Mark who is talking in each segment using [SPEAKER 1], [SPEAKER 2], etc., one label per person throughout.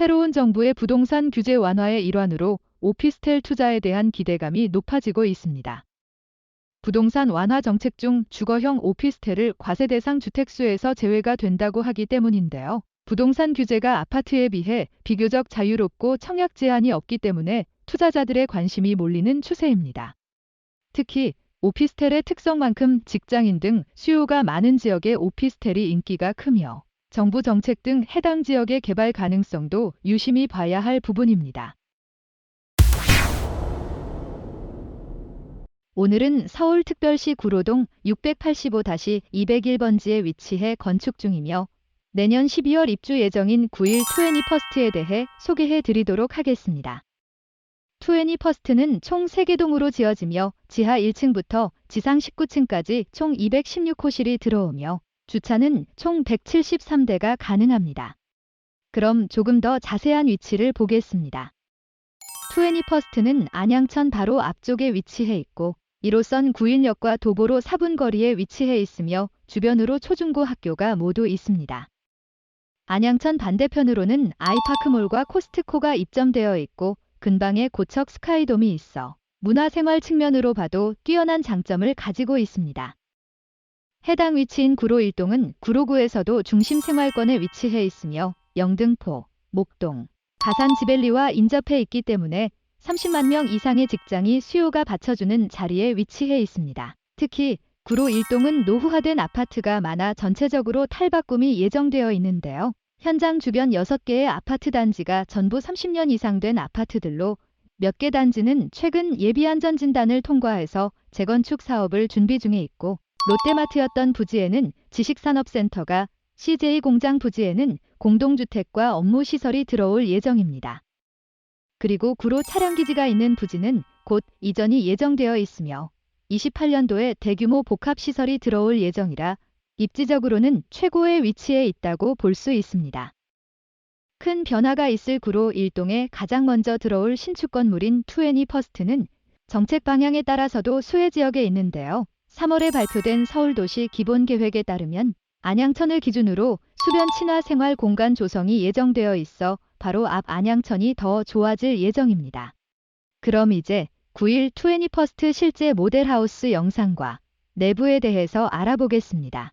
[SPEAKER 1] 새로운 정부의 부동산 규제 완화의 일환으로 오피스텔 투자에 대한 기대감이 높아지고 있습니다. 부동산 완화 정책 중 주거형 오피스텔을 과세 대상 주택수에서 제외가 된다고 하기 때문인데요. 부동산 규제가 아파트에 비해 비교적 자유롭고 청약 제한이 없기 때문에 투자자들의 관심이 몰리는 추세입니다. 특히 오피스텔의 특성만큼 직장인 등 수요가 많은 지역의 오피스텔이 인기가 크며 정부 정책 등 해당 지역의 개발 가능성도 유심히 봐야 할 부분입니다. 오늘은 서울특별시 구로동 685-201번지에 위치해 건축 중이며 내년 12월 입주 예정인 9일 투애니 퍼스트에 대해 소개해 드리도록 하겠습니다. 투애니 퍼스트는 총 3개 동으로 지어지며 지하 1층부터 지상 19층까지 총 216호실이 들어오며 주차는 총 173대가 가능합니다. 그럼 조금 더 자세한 위치를 보겠습니다. 투애니 퍼스트는 안양천 바로 앞쪽에 위치해 있고 1호선 구인역과 도보로 4분 거리에 위치해 있으며 주변으로 초중고 학교가 모두 있습니다. 안양천 반대편으로는 아이파크몰과 코스트코가 입점되어 있고 근방에 고척 스카이돔이 있어 문화생활 측면으로 봐도 뛰어난 장점을 가지고 있습니다. 해당 위치인 구로 1동은 구로구에서도 중심 생활권에 위치해 있으며 영등포, 목동, 가산 지벨리와 인접해 있기 때문에 30만 명 이상의 직장이 수요가 받쳐주는 자리에 위치해 있습니다. 특히 구로 1동은 노후화된 아파트가 많아 전체적으로 탈바꿈이 예정되어 있는데요. 현장 주변 6개의 아파트 단지가 전부 30년 이상 된 아파트들로 몇 개 단지는 최근 예비안전진단을 통과해서 재건축 사업을 준비 중에 있고 롯데마트였던 부지에는 지식산업센터가 CJ 공장 부지에는 공동주택과 업무시설이 들어올 예정입니다. 그리고 구로 차량기지가 있는 부지는 곧 이전이 예정되어 있으며 28년도에 대규모 복합시설이 들어올 예정이라 입지적으로는 최고의 위치에 있다고 볼 수 있습니다. 큰 변화가 있을 구로 1동에 가장 먼저 들어올 신축 건물인 투애니 퍼스트는 정책 방향에 따라서도 수혜 지역에 있는데요. 3월에 발표된 서울도시 기본계획에 따르면 안양천을 기준으로 수변 친화 생활 공간 조성이 예정되어 있어 바로 앞 안양천이 더 좋아질 예정입니다. 그럼 이제 9일 투애니 퍼스트 실제 모델하우스 영상과 내부에 대해서 알아보겠습니다.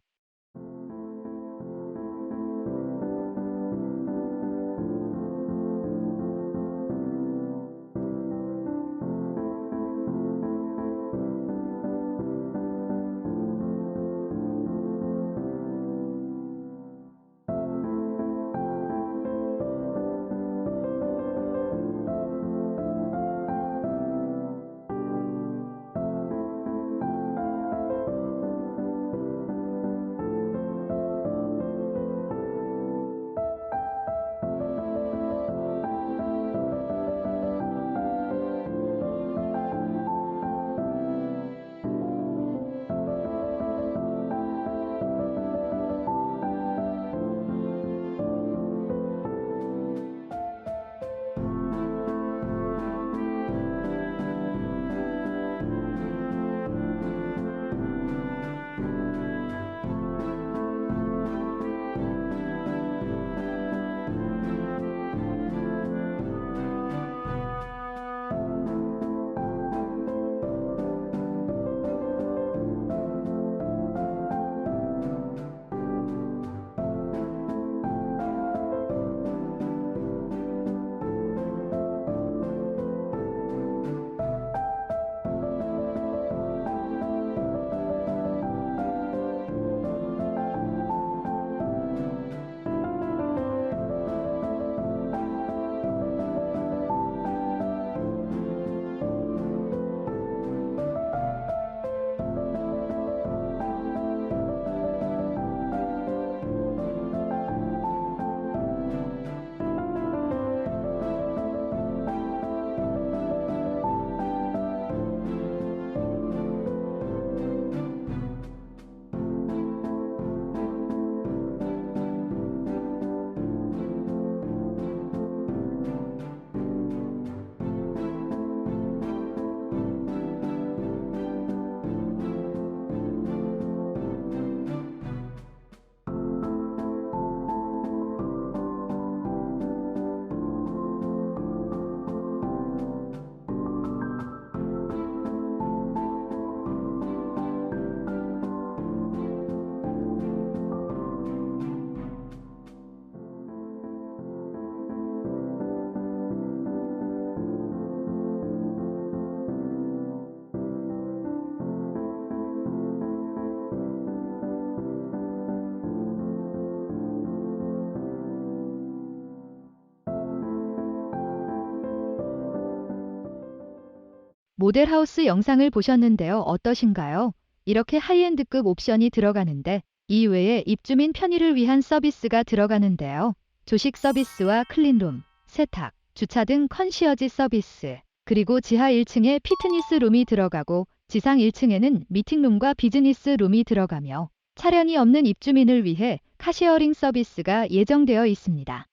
[SPEAKER 1] 모델하우스 영상을 보셨는데요. 어떠신가요? 이렇게 하이엔드급 옵션이 들어가는데 이외에 입주민 편의를 위한 서비스가 들어가는데요. 조식 서비스와 클린룸, 세탁, 주차 등 컨시어지 서비스, 그리고 지하 1층에 피트니스 룸이 들어가고 지상 1층에는 미팅룸과 비즈니스 룸이 들어가며 차량이 없는 입주민을 위해 카시어링 서비스가 예정되어 있습니다.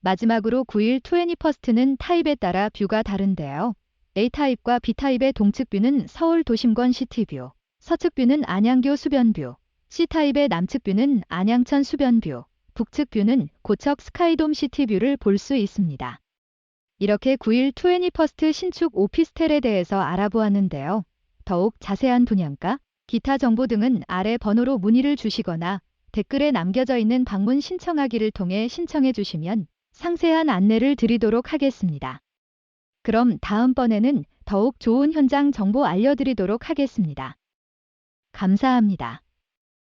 [SPEAKER 1] 마지막으로 9일 21스트는 타입에 따라 뷰가 다른데요. A타입과 B타입의 동측 뷰는 서울 도심권 시티뷰, 서측 뷰는 안양교 수변뷰, C타입의 남측 뷰는 안양천 수변뷰, 북측 뷰는 고척 스카이돔 시티뷰를 볼 수 있습니다. 이렇게 9일 21스트 신축 오피스텔에 대해서 알아보았는데요. 더욱 자세한 분양가, 기타 정보 등은 아래 번호로 문의를 주시거나 댓글에 남겨져 있는 방문 신청하기를 통해 신청해 주시면 상세한 안내를 드리도록 하겠습니다. 그럼 다음번에는 더욱 좋은 현장 정보 알려드리도록 하겠습니다. 감사합니다.